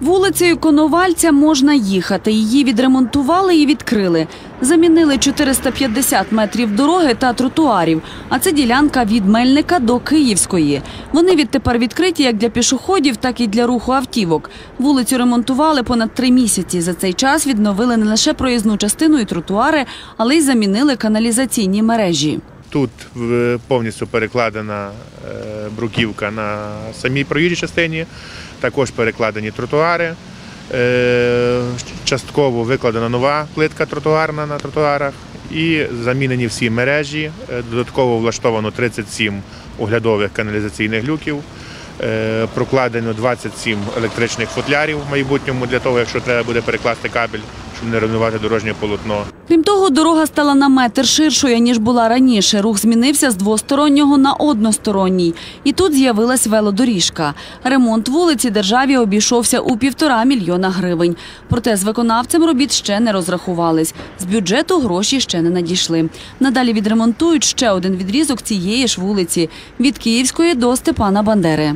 Вулицею Коновальця можна їхати. Її відремонтували і відкрили. Замінили 450 метрів дороги та тротуарів. А це ділянка від Мельника до Київської. Вони відтепер відкриті як для пішоходів, так і для руху автівок. Вулицю ремонтували понад три місяці. За цей час відновили не лише проїзну частину і тротуари, але й замінили каналізаційні мережі. Тут повністю перекладена е, бруківка на самій проїжджій частині, також перекладені тротуари. Е, Частково викладена нова плитка тротуарна на тротуарах і замінені всі мережі. Е, Додатково влаштовано 37 оглядових каналізаційних люків. Прокладено 27 електричних футлярів в майбутньому для того, якщо треба буде перекласти кабель, щоб не руйнувати дорожнє полотно. Крім того, дорога стала на метр ширшою, ніж була раніше. Рух змінився з двостороннього на односторонній. І тут з'явилась велодоріжка. Ремонт вулиці державі обійшовся у півтора мільйона гривень. Проте з виконавцем робіт ще не розрахувались. З бюджету гроші ще не надійшли. Надалі відремонтують ще один відрізок цієї ж вулиці – від Київської до Степана Бандери.